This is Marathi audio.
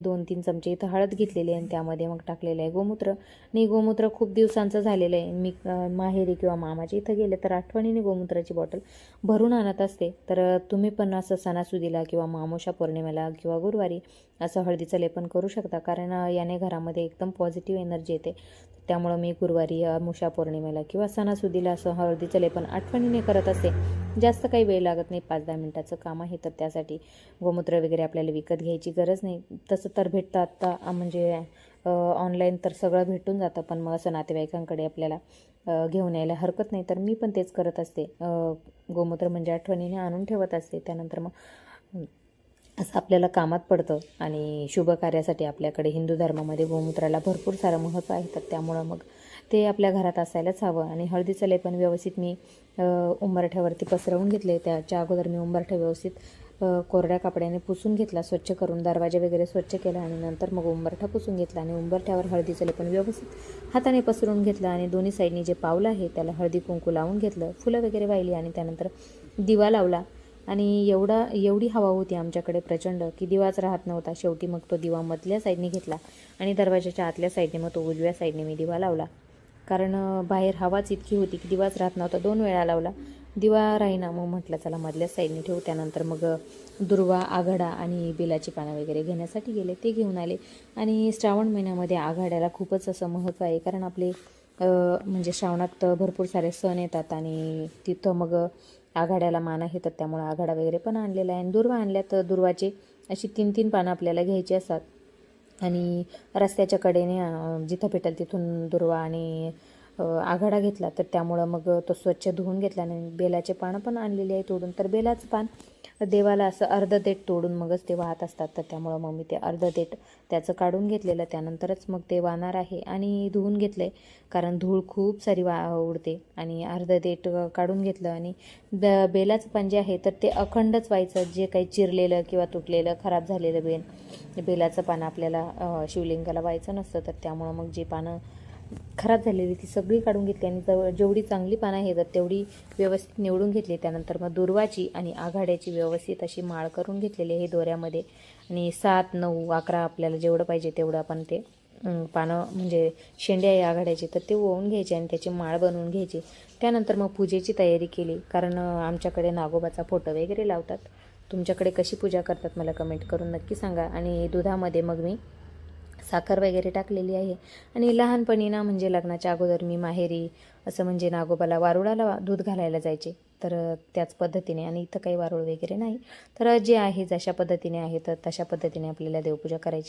दोन तीन चमचे इथं हळद घेतलेली आहे आणि त्यामध्ये मग टाकलेलं आहे गोमूत्र. आणि गोमूत्र खूप दिवसांचं झालेलं आहे. मी माहेरी किंवा मामाच्या इथं गेले तर आठवणीने गोमूत्राची बॉटल भरून आणत असते. तर तुम्ही पण असं सणासुदीला किंवा मामोशा पौर्णिमेला किंवा गुरुवारी असं हळदीचं लेपन करू शकता. कारण याने घरामध्ये एकदम पॉझिटिव्ह एनर्जी येते. त्यामुळं मी गुरुवारी मुषा पौर्णिमेला किंवा सणासुदीला असं हळदीचं लेपन आठवणीने करत असते जास्त काही वेळ लागत नाही पाच दहा मिनटाचं काम आहे तर त्यासाठी गोमूत्र वगैरे आपल्याला विकत घ्यायची गरज नाही. तसं तर भेटतं आत्ता म्हणजे ऑनलाईन तर सगळं भेटून जातं पण मग असं नातेवाईकांकडे आपल्याला घेऊन यायला हरकत नाही. तर मी पण तेच करत असते. गोमूत्र म्हणजे आठवणीने आणून ठेवत असते. त्यानंतर मग असं आपल्याला कामात पडतं आणि शुभ कार्यासाठी आपल्याकडे हिंदू धर्मामध्ये गोमूत्राला भरपूर सारं महत्त्व आहे. तर त्यामुळं मग ते आपल्या घरात असायलाच हवं. आणि हळदीचं लेपन व्यवस्थित मी उंबरठ्यावरती पसरवून घेतले. त्याच्या अगोदर मी उंबरठा व्यवस्थित कोरड्या कपड्याने पुसून घेतला स्वच्छ करून दरवाजे वगैरे स्वच्छ केला आणि नंतर मग उंबरठा पुसून घेतला आणि उंबरठ्यावर हळदीचं लेपन व्यवस्थित हाताने पसरून घेतलं आणि दोन्ही साईडनी जे पावलं आहे त्याला हळदी कुंकू लावून घेतलं. फुलं वगैरे वाहिली आणि त्यानंतर दिवा लावला. आणि एवढा एवढी हवा होती आमच्याकडे प्रचंड की दिवाच राहत नव्हता. शेवटी मग तो दिवा मधल्या साईडने घेतला आणि दरवाजाच्या आतल्या साईडने मग तो उजव्या साईडने मी दिवा लावला. कारण बाहेर हवाच इतकी होती की दिवाच राहत नव्हता. दोन वेळा लावला. दिवा राहीना मग म्हटलं चला मधल्या साईडने ठेवू. त्यानंतर मग दुर्वा आघाडा आणि बेलाची पानं वगैरे घेण्यासाठी गेले. ते घेऊन आले. आणि श्रावण महिन्यामध्ये आघाड्याला खूपच असं महत्त्व आहे. कारण आपले म्हणजे श्रावणात भरपूर सारे सण येतात आणि तिथं मग आघाड्याला मान आहे तर त्यामुळं आघाडा वगैरे पण आणलेला आहे. आणि दुर्वा आणल्या तर दुर्वाचे अशी तीन तीन पानं आपल्याला घ्यायची असतात. आणि रस्त्याच्या कडेने जिथं भेटेल तिथून दुर्वा आणि आघाडा घेतला तर त्यामुळं मग तो स्वच्छ धुवून घेतला. आणि बेलाचे पानं पण आणलेली आहे तोडून. तर बेलाचं पान देवाला असं अर्ध देठ तोडून मगच ते वाहत असतात. तर त्यामुळं मग मी ते अर्ध देठ त्याचं काढून घेतलेलं. त्यानंतरच मग ते वाहणार आहे आणि धुवून घेतलं आहे कारण धूळ खूप सारी वा उडते. आणि अर्ध देठ काढून घेतलं आणि ब बेलाचं पण जे आहे तर ते अखंडच व्हायचं. जे काही चिरलेलं किंवा तुटलेलं खराब झालेलं बेल बेलाचं पान आपल्याला शिवलिंगाला व्हायचं नसतं. तर त्यामुळं मग जे पानं खराब झालेली ती सगळी काढून घेतली आणि जवळ जेवढी चांगली पानं आहे तेवढी व्यवस्थित निवडून घेतली. त्यानंतर मग दुर्वाची आणि आघाड्याची व्यवस्थित अशी माळ करून घेतलेली आहे दोऱ्यामध्ये. आणि सात नऊ अकरा आपल्याला जेवढं पाहिजे तेवढं आपण ते पानं म्हणजे शेंडे आहे आघाड्याचे तर ते ओवून घ्यायचे आणि त्याची माळ बनवून घ्यायची. त्यानंतर मग पूजेची तयारी केली कारण आमच्याकडे नागोबाचा फोटो वगैरे लावतात. तुमच्याकडे कशी पूजा करतात मला कमेंट करून नक्की सांगा. आणि दुधामध्ये मग मी साखर वगैरे टाकलेली आहे. आणि लहानपणी ना म्हणजे लग्नाच्या अगोदर मी माहेरी असं म्हणजे नागोबाला वारुळाला दूध घालायला जायचे. तर त्याच पद्धतीने आणि इथं काही वारुळ वगैरे नाही. तर जे आहे जशा पद्धतीने आहे तर तशा पद्धतीने आपल्याला देवपूजा करायची